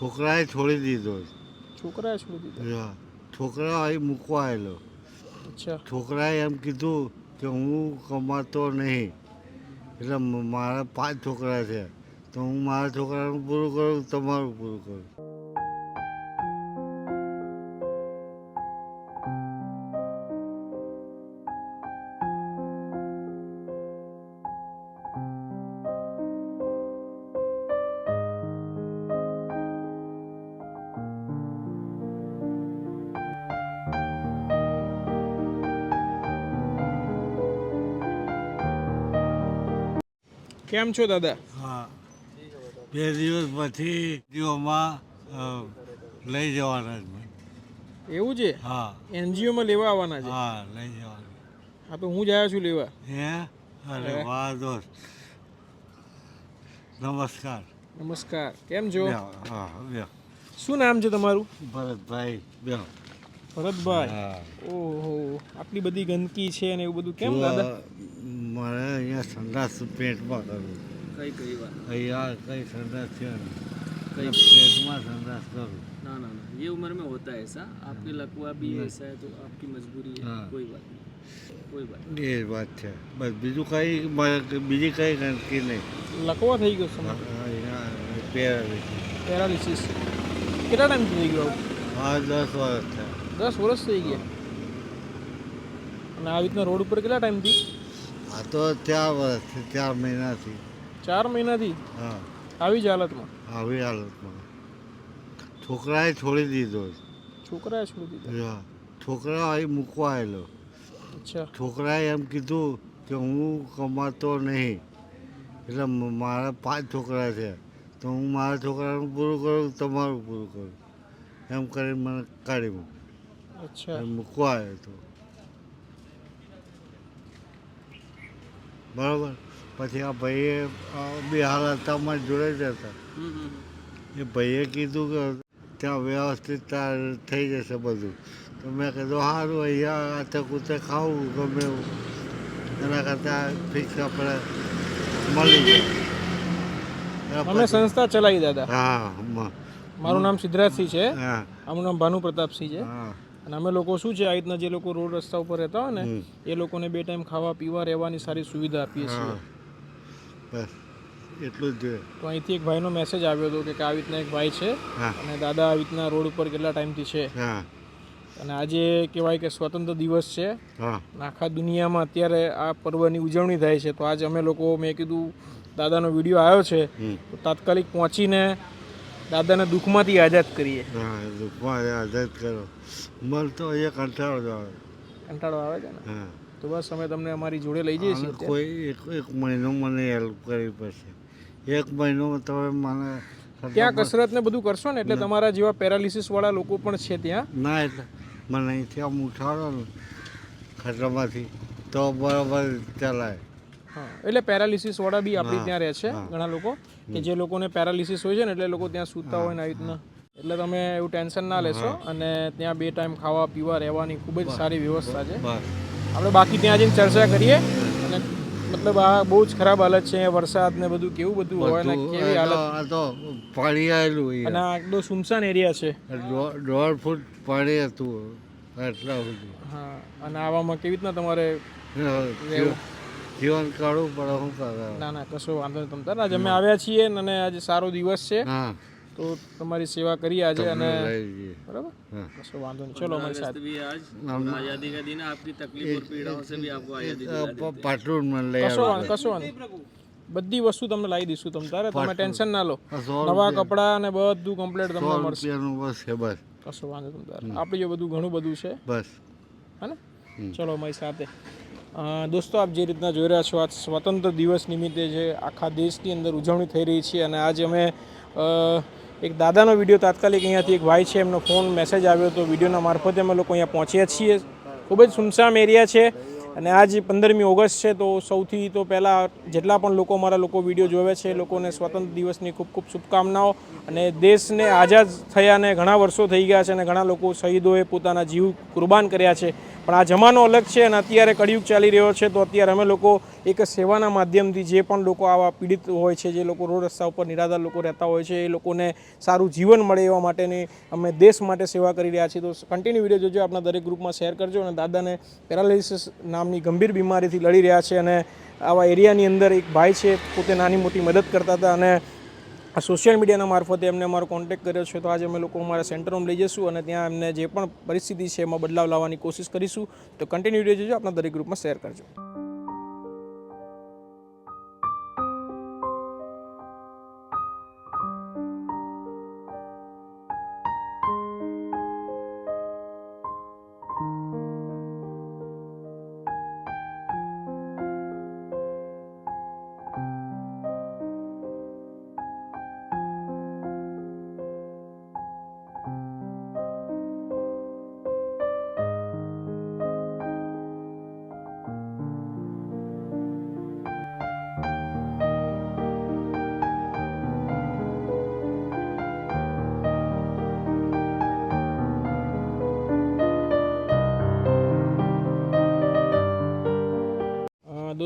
છોકરાએ છોડી દીધો છોકરાએ છોડી દીધો? હા. છોકરા અહીં મૂકવા આવેલો અચ્છા. છોકરાએ એમ કીધું કે હું કમાતો નહીં. એટલે મારા પાંચ છોકરા છે. તો હું મારા છોકરાનું પૂરું કરું તમારું પૂરું કરું? કેમ છો દાદા? હા. બે દિવસ પછી જીઓમાં લઈ જવાના છે એવું છે? હા. એનજીઓમાં લેવા આવવાના છે? હા લઈ જવાના. હા તો હું જ આવ્યો છું લેવા. હે? અરે. વાહ દોસ્ત. નમસ્કાર. નમસ્કાર. કેમ છો? હા. શું નામ છે તમારું? ભરતભાઈ બેહો. ભરતભાઈ હા ઓહો આટલી બધી ગંદકી છે ને એવું બધું કેમ જુઓ, દાદા મારે અહીંયા સંડાસ પેટમાં કરવું કઈ કઈ વાત અહીંયા કઈ સંડાસ છે નહીં. कई પેટમાં સંડાસ કરું ना ना ना ये उम्र में होता है ऐसा आपके लकवा भी ऐसा है तो आपकी मजबूरी है हाँ। कोई बात नहीं कोई बात એ વાત છે બસ બીજું કઈ મારે બીજી કઈ ગંદકી નહીં લકવા થઈ ગયો છે અહીંયા પેરાલી પેરાલિસિસ કેટલા ટાઈમ થઈ ગયો આવું? હા દસ વર્ષ થયા દસ વર્ષ થઈ ગયા. અને આવી રીતના રોડ ઉપર કેટલા ટાઈમથી આ તો વર્ષ ચાર મહિનાથી. ચાર મહિનાથી? હા. આવી જ હાલતમાં? આવી હાલતમાં. છોકરાએ છોડી દીધો છોકરાએ છોડી દીધો? હા. છોકરા અહીં મૂકવા આવેલો અચ્છા. છોકરાએ એમ કીધું કે હું કમાતો નહીં. એટલે મારા પાંચ છોકરા છે. તો હું મારા છોકરાનું પૂરું કરું તમારું પૂરું કરું. એમ કરીને મને કાઢી મૂક અચ્છા. મૂકવા આવ્યો હતો બરાબર? પછી આ ભાઈએ બે હાલ હતા અમારી જોડે જ હતા એ ભાઈએ કીધું કે ત્યાં વ્યવસ્થિત થઈ જશે બધું. તો મેં કીધું સારું અહીંયા આથે કૂતે ખાવું ગમે એવું. એના કરતાં ફિક્સ આપણે મળી જાય અમે સંસ્થા ચલાવી દાદા. હા મારું નામ સિદ્ધરાજસિંહ છે. હા. આમનું નામ ભાનુ પ્રતાપસિંહ છે. હા. અને અમે લોકો શું છે આ રીતના જે લોકો રોડ રસ્તા ઉપર રહેતા હોય ને એ લોકોને બે ટાઈમ ખાવા પીવા રહેવાની સારી સુવિધા આપીએ છીએ. બસ એટલું જ જોઈએ. તો અહીંથી એક ભાઈનો મેસેજ આવ્યો હતો કે આ આવી રીતના એક ભાઈ છે અને દાદા આવી રીતના રોડ ઉપર કેટલા ટાઈમથી છે. હા. અને આજે કહેવાય કે સ્વતંત્ર દિવસ છે. આખા દુનિયામાં અત્યારે આ પર્વની ઉજવણી થાય છે. તો આજે અમે લોકો મેં કીધું દાદાનો વીડિયો આવ્યો છે. તો તાત્કાલિક પહોંચીને દાદાને દુઃખમાંથી આઝાદ કરીએ. હા દુઃખમાં આઝાદ કરો. મન તો અહીંયા કંટાળો આવે. કંટાળો આવે છે ને? હા. તો બસ અમે તમને અમારી જોડે લઈ જઈએ છીએ કોઈ એક એક મહિનો મને હેલ્પ કરવી પડશે. એક મહિનો તમે મને ત્યાં કસરત ને બધું કરશો ને એટલે તમારા જેવા પેરાલિસિસ વાળા લોકો પણ છે ત્યાં? ના એટલે મને અહીંથી આમ ઉઠાડો ને ખતરામાંથી તો બરાબર ચલાય. એટલે પેરાલિસિસ વાળા બી આપણે ત્યાં રહે છે ઘણા લોકો. કે જે લોકોને પેરાલિસિસ હોય છે ને એટલે લોકો ત્યાં સૂતા હોય ને આવી રીતના. એટલે તમે એવું ટેન્શન ના લેશો અને ત્યાં બે ટાઈમ ખાવા પીવા રહેવાની ખૂબ જ સારી વ્યવસ્થા છે. આપણે બાકી ત્યાં જઈને ચર્ચા કરીએ અને મતલબ આ બહુ જ ખરાબ હાલત છે વરસાદ ને બધું કેવું બધું હોય ને કેવી હાલત? તો- પાણી આવેલું અને અહીંયા આ એકદમ સુમસાન એરિયા છે. દોઢ ફૂટ પાણી હતું એટલા બધું હા અને આવામાં કેવી રીતના તમારે જીવન- જીવન કાઢવું પડે શું કરે ના ના કશો વાંધો નહીં તમતાર આજે અમે આવ્યા છીએ અને આજે સારો દિવસ છે. તો તમારી સેવા કરી આજે અને બરાબર? કશો વાંધો નહીં. ચલો અમારી સાથે. આઝાદી કા દિન આપકી તકલીફ ઓર પીડાઓ સે ભી આપકો આઝાદી પાટરૂન મન લઈ કશો વાંધો કશો વાંધો બધી વસ્તુ તમને લાવી દઈશું તમ તારે. તમે ટેન્શન ના લો. નવા કપડા અને બધું કમ્પ્લીટ તમને મળશે. બસ છે બસ. કશો વાંધો તમ તારે. આપણે જો બધું ઘણું બધું છે. બસ. હા ને? ચલો અમારી સાથે. દોસ્તો, આપ જે રીતના જોઈ રહ્યા છો, આજ સ્વતંત્ર દિવસ નિમિત્તે જે આખા દેશની અંદર ઉજવણી થઈ રહી છે અને આજે અમે એક દાદાનો વીડિયો તાત્કાલિક અહીંયાથી એક ભાઈ છે, એમનો ફોન મેસેજ આવ્યો તો વિડીયોના મારફતે અમે લોકો અહીંયા પહોંચ્યા છીએ. ખૂબ જ સુનસામ એરિયા છે. અને આજ પંદરમી ઓગસ્ટ છે, તો સૌથી તો પહેલાં જેટલા પણ લોકો મારા લોકો વીડિયો જોવે છે લોકોને સ્વતંત્ર દિવસની ખૂબ ખૂબ શુભકામનાઓ અને દેશને આઝાદ થયાને ઘણા વર્ષો થઈ ગયા છે અને ઘણા લોકો શહીદોએ પોતાના જીવ કુરબાન કર્યા છે. પણ આ જમાનો અલગ છે અને અત્યારે કળિયુગ ચાલી રહ્યો છે, તો અત્યારે અમે લોકો એક સેવાના માધ્યમથી જે પણ લોકો આવા પીડિત હોય છે, જે લોકો રોડ રસ્તા ઉપર નિરાધાર લોકો રહેતા હોય છે, એ લોકોને સારું જીવન મળે એવા માટેની અમે દેશ માટે સેવા કરી રહ્યા છીએ. તો કન્ટિન્યુ વીડિયો જોજો આપણા દરેક ગ્રુપમાં શેર કરજો અને દાદાને પેરાલિસિસ નામની ગંભીર બીમારીથી લડી રહ્યા છે અને આવા એરિયાની અંદર એક ભાઈ છે, પોતે નાની મોટી મદદ કરતા હતા અને સોશિયલ મીડિયાના મારફતે એમને અમારો કોન્ટેક્ટ કર્યો છે. તો આજે અમે લોકો અમારા સેન્ટરમાં લઈ જઈશું અને ત્યાં એમને જે પણ પરિસ્થિતિ છે, એમાં બદલાવ લાવવાની કોશિશ કરીશું. તો કન્ટિન્યુ જોજો આપણા દરેક ગ્રુપમાં શેર કરજો.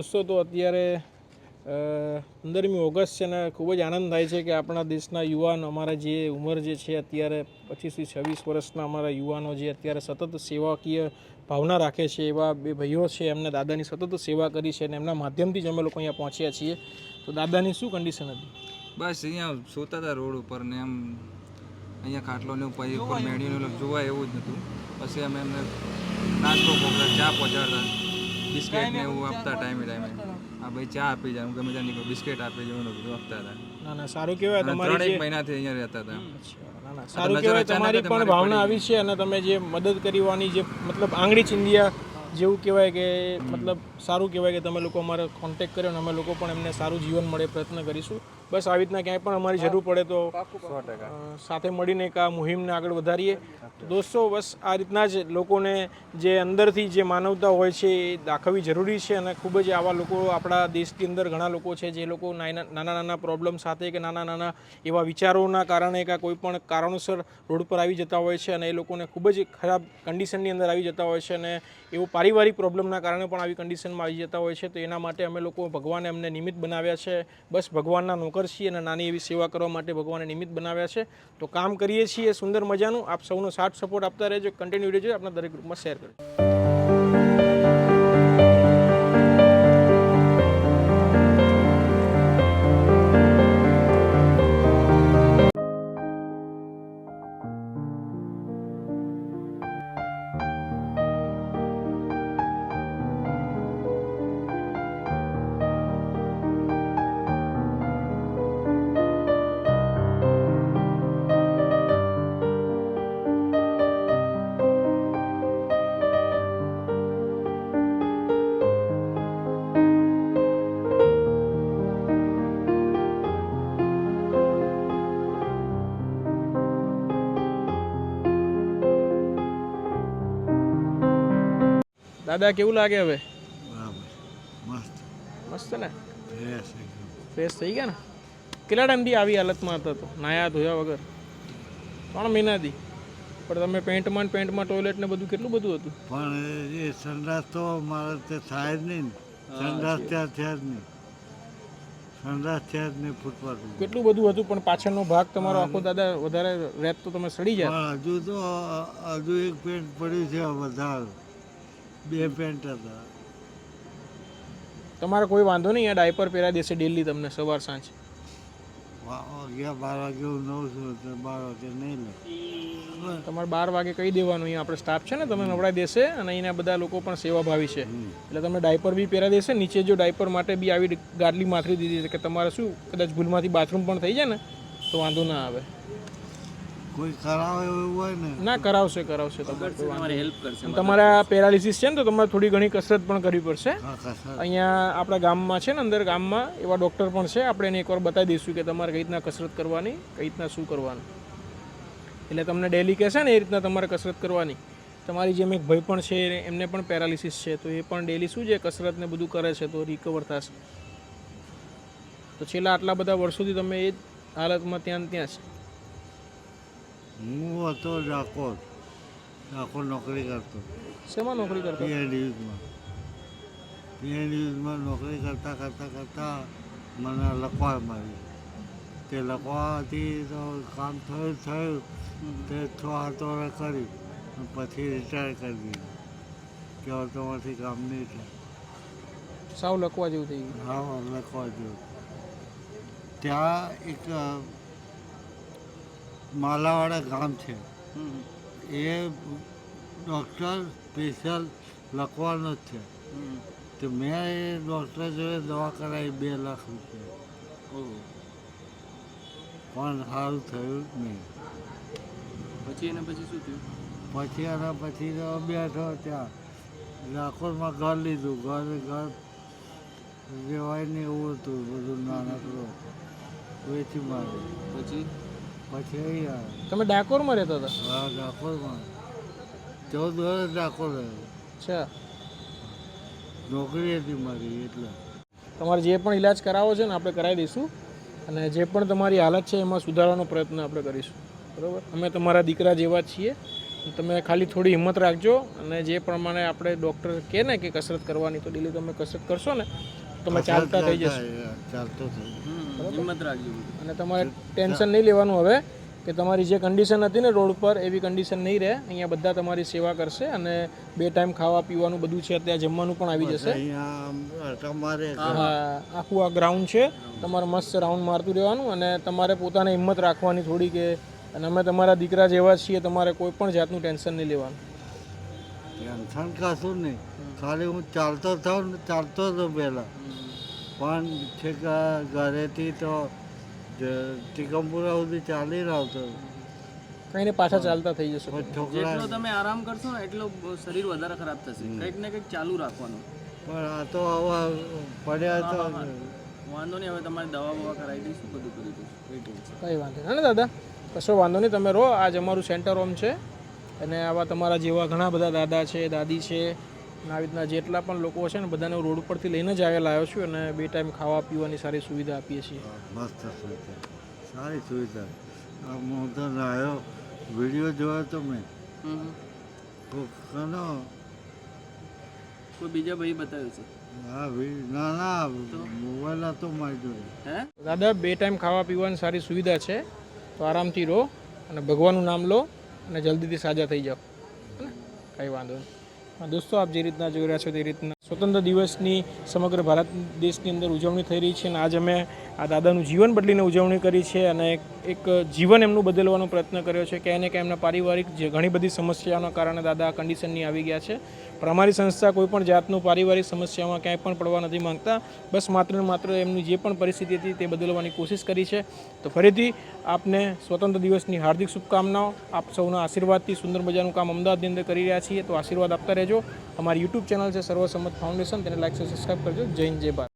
દોસ્તો તો અત્યારે પંદરમી ઓગસ્ટ છે ને ખૂબ જ આનંદ થાય છે કે આપણા દેશના યુવાન અમારા જે ઉંમર જે છે અત્યારે પચીસથી છવ્વીસ વર્ષના અમારા યુવાનો જે અત્યારે સતત સેવાકીય ભાવના રાખે છે એવા બે ભાઈઓ છે એમને દાદાની સતત સેવા કરી છે અને એમના માધ્યમથી જ અમે લોકો અહીંયા પહોંચ્યા છીએ. તો દાદાની શું કન્ડિશન હતી? બસ અહીંયા સોતા હતા રોડ ઉપર ને એમ અહીંયા ખાટલો ને ઉપર મેળીને જોવાય એવું જ નહોતું પછી અમે એમને નાસ્તો પહોંચતા ચા પહોંચાડતા. બિસ્કિટ ને એવું આપતા ટાઈમે ટાઈમે આ ભાઈ ચા આપી જાય હું ગમે ત્યાં નીકળું બિસ્કિટ આપી જાય એવું બધું આપતા હતા. ના ના સારું કહેવાય તમારી ત્રણ એક મહિનાથી અહીંયા રહેતા હતા. સારું કહેવાય તમારી પણ ભાવના આવી છે અને તમે જે મદદ કરવાની જે મતલબ આંગળી ચિંધિયા જેવું કહેવાય કે મતલબ સારું કહેવાય કે તમે લોકો અમારે કોન્ટેક્ટ કર્યો અને અમે લોકો પણ એમને સારું જીવન મળે પ્રયત્ન કરીશું. બસ આવી રીતના ક્યાંય પણ અમારી જરૂર પડે તો સાથે મળીને એક આ મુહિમને આગળ વધારીએ. દોસ્તો, બસ આ રીતના જ લોકોને જે અંદરથી જે માનવતા હોય છે એ દાખવવી જરૂરી છે અને ખૂબ જ આવા લોકો આપણા દેશની અંદર ઘણા લોકો છે જે લોકો નાના નાના પ્રોબ્લેમ સાથે કે નાના નાના એવા વિચારોના કારણે કે કોઈ પણ કારણોસર રોડ પર આવી જતા હોય છે અને એ લોકોને ખૂબ જ ખરાબ કન્ડિશનની અંદર આવી જતા હોય છે અને એવું પારિવારિક પ્રોબ્લેમના કારણે પણ આવી કન્ડિશનમાં આવી જતા હોય છે. તો એના માટે અમે લોકો ભગવાને અમને નિમિત્ત બનાવ્યા છે. બસ ભગવાનના નોકર છીએ અને નાની એવી સેવા કરવા માટે ભગવાને નિમિત્ત બનાવ્યા છે. તો કામ કરીએ છીએ, સુંદર મજાનું. આપ સૌનો સાથ સપોર્ટ આપતા રહેજો કન્ટિન્યુ રહેજો આપણા દરેક ગ્રુપમાં શેર કરજો. દાદા કેવું લાગે હવે? બરાબર. મસ્ત. મસ્ત ને? ફ્રેશ થઈ ગયા ને? કેટલા ટાઈમથી આવી હાલતમાં હતા તો? નાયા ધોયા વગર? ત્રણ મહિનાથી. પણ તમે પેન્ટમાં ને પેન્ટમાં ટોયલેટ ને બધું કેટલું બધું હતું? પણ એ સંડાસ તો મારે તે થાય જ નહીં સંડાસ ત્યાં થયા જ નહીં. સંડાસ થયા જ નહીં ફૂટપાથ. કેટલું બધું હતું પણ પાછળનો ભાગ તમારો આખો દાદા વધારે રેત તો તમે સડી જાય. હજુ તો હજુ એક પેન્ટ પડ્યું છે વધારે. બે પેન્ટ હતા. તમારે કોઈ વાંધો નહીં આ ડાયપર પહેરા દેશે ડેલી તમને સવાર સાંજ. અગિયાર બાર વાગે હું નવ છું તો બાર વાગે નહીં લે. તમારે બાર વાગે કહી દેવાનું અહીંયા આપણે સ્ટાફ છે ને તમે નવડાવી દેશે અને અહીંના બધા લોકો પણ સેવાભાવી છે. એટલે તમને ડાયપર બી પહેરાવી દેશે નીચે જો ડાયપર માટે બી આવી ગાડલી માથરી દીધી છે કે તમારે શું કદાચ ભૂલમાંથી બાથરૂમ પણ થઈ જાય ને તો વાંધો ના આવે. કોઈ કરાવે એવું હોય ને? ના કરાવશે કરાવશે તમારે હેલ્પ કરશે તમારા પેરાલિસિસ છે ને તો તમારે થોડી ઘણી કસરત પણ કરવી પડશે. અહીંયા આપણા ગામમાં છે ને અંદર ગામમાં એવા ડૉક્ટર પણ છે. આપણે એને એકવાર બતાવી દઈશું કે તમારે કઈ રીતના કસરત કરવાની કઈ રીતના શું કરવાનું. એટલે તમને ડેલી કહેશે ને એ રીતના તમારે કસરત કરવાની. તમારી જેમ એક ભાઈ પણ છે એમને પણ પેરાલિસિસ છે તો એ પણ ડેલી શું છે કસરત ને બધું કરે છે તો રિકવર થશે. તો છેલ્લા આટલા બધા વર્ષોથી તમે એ જ હાલતમાં ત્યાં ત્યાં છે હું હતો ડાકોર ડાકોર નોકરી કરતો. શેમાં નોકરી કરતો? પીએ ન્યૂઝમાં પીએ ન્યૂઝમાં નોકરી કરતાં કરતાં કરતાં મને લખવા મારી તે લખવાથી તો કામ થયું થયું. તે છ હાથ વર્ષ કર્યું પછી રિટાયર કરી દીધું. કે તમારાથી કામ નહીં થાય. સાવ લખવા જેવું થઈ ગયું. હા લખવા જેવું. ત્યાં એક માલાવાડા ગામ છે. એ ડૉક્ટર સ્પેશિયલ લખવાનો જ છે. તો મેં એ ડૉક્ટર જોડે દવા કરાવી બે લાખ રૂપિયા. પણ સારું થયું નહીં. પછી એના પછી શું થયું? પછી એના પછી તો બેઠો ત્યાં. લાખોમાં ઘર લીધું. ઘર ઘર રહેવાય ને એવું હતું. બધું નાનકડું. વેચી માર્યું. પછી? પછી તમે ડાકોરમાં રહેતા હતા? હા ડાકોરમાં. ચૌદ વર્ષ ડાકોર રહ્યો. અચ્છા. નોકરી હતી મારી એટલે. તમારે જે પણ ઈલાજ કરાવો છે ને આપણે કરાવી દઈશું. અને જે પણ તમારી હાલત છે એમાં સુધારવાનો પ્રયત્ન આપણે કરીશું. બરાબર? અમે તમારા દીકરા જેવા છીએ. તમે ખાલી થોડી હિંમત રાખજો. અને જે પ્રમાણે આપણે ડૉક્ટર કહે ને કે કસરત કરવાની તો ડેલી તમે કસરત કરશો ને તમે ચાલતા થઈ જશો. ચાલતો હિંમત રાખજો. અને તમારે ટેન્શન નહીં લેવાનું હવે કે તમારી જે કન્ડિશન હતી ને રોડ પર એવી કન્ડિશન નહીં રહે. અહીંયા બધા તમારી સેવા કરશે અને બે ટાઈમ ખાવા પીવાનું બધું છે ત્યાં જમવાનું પણ આવી જશે. હા આખું આ ગ્રાઉન્ડ છે. તમારે મસ્ત રાઉન્ડ મારતું રહેવાનું અને તમારે પોતાને હિંમત રાખવાની થોડી કે અને અમે તમારા દીકરા જેવા છીએ તમારે કોઈ પણ જાતનું ટેન્શન નહીં લેવાનું. ટેન્શન કશું નહીં. ખાલી હું ચાલતો થાઉં ને ચાલતો હતો પહેલાં. પણ છે કે ઘરેથી તો જ- ટીકમપુરા સુધી ચાલી રહ્યો હતો કંઈ ને પાછા ચાલતા થઈ જશે. જેટલો તમે આરામ કરશો ને એટલો શરીર વધારે ખરાબ થશે. કંઈક ને કંઈક ચાલુ રાખવાનું. પણ આ તો હવે પડ્યા તો વાંધો નહીં હવે તમારે દવા બવા કરાવી દઈશું બધું કરી દઈશું. કઈ વાંધો નહીં. ને દાદા કશો વાંધો નહીં તમે રહો. આજ અમારું સેન્ટર હોમ છે. અને આવા તમારા જેવા ઘણા બધા દાદા છે દાદી છે અને આવી રીતના જેટલા પણ લોકો છે ને બધાને રોડ ઉપરથી લઈને જ આવેલા આવ્યો છું અને બે ટાઈમ ખાવા પીવાની સારી સુવિધા આપીએ છીએ. મસ્ત સુવિધા. સારી સુવિધા. હું તો આવ્યો વીડિયો જોયો તો મેં. કોનો. કોઈ બીજા ભાઈ બતાવ્યું છે? દાદા બે ટાઈમ ખાવા પીવાની સારી સુવિધા છે. તો આરામથી રહો અને ભગવાનનું નામ લો. અને જલ્દીથી સાજા થઈ જાઓ. ને? કંઈ વાંધો નહીં. દોસ્તો, આપ જે રીતના જોઈ રહ્યા છો તે રીતના સ્વતંત્ર દિવસની સમગ્ર ભારત દેશની અંદર ઉજવણી થઈ રહી છે અને આજ અમે આ દાદાનું જીવન બદલીને ઉજવણી કરી છે અને એક જીવન એમનું બદલવાનો પ્રયત્ન કર્યો છે. કે એને કે એમના પારિવારિક જે ઘણી બધી સમસ્યાઓના કારણે દાદા આ કન્ડિશનની આવી ગયા છે. પણ અમારી સંસ્થા કોઈ પણ જાતનું પારિવારિક સમસ્યામાં ક્યાંય પણ પડવા નથી માંગતા. બસ માત્ર ને માત્ર એમની જે પણ પરિસ્થિતિ હતી તે બદલવાની કોશિશ કરી છે. તો ફરીથી આપને સ્વતંત્ર દિવસની હાર્દિક શુભકામનાઓ. આપ સૌના આશીર્વાદથી સુંદર મજાનું કામ અમદાવાદની અંદર કરી રહ્યા છીએ. તો આશીર્વાદ આપતા રહેજો. અમારી યુટ્યુબ ચેનલ છે, સર્વસંમત ફાઉન્ડેશન તેને લાઈક સબસ્ક્રાઈબ કરજો. જય હિન્દ, જય ભારત.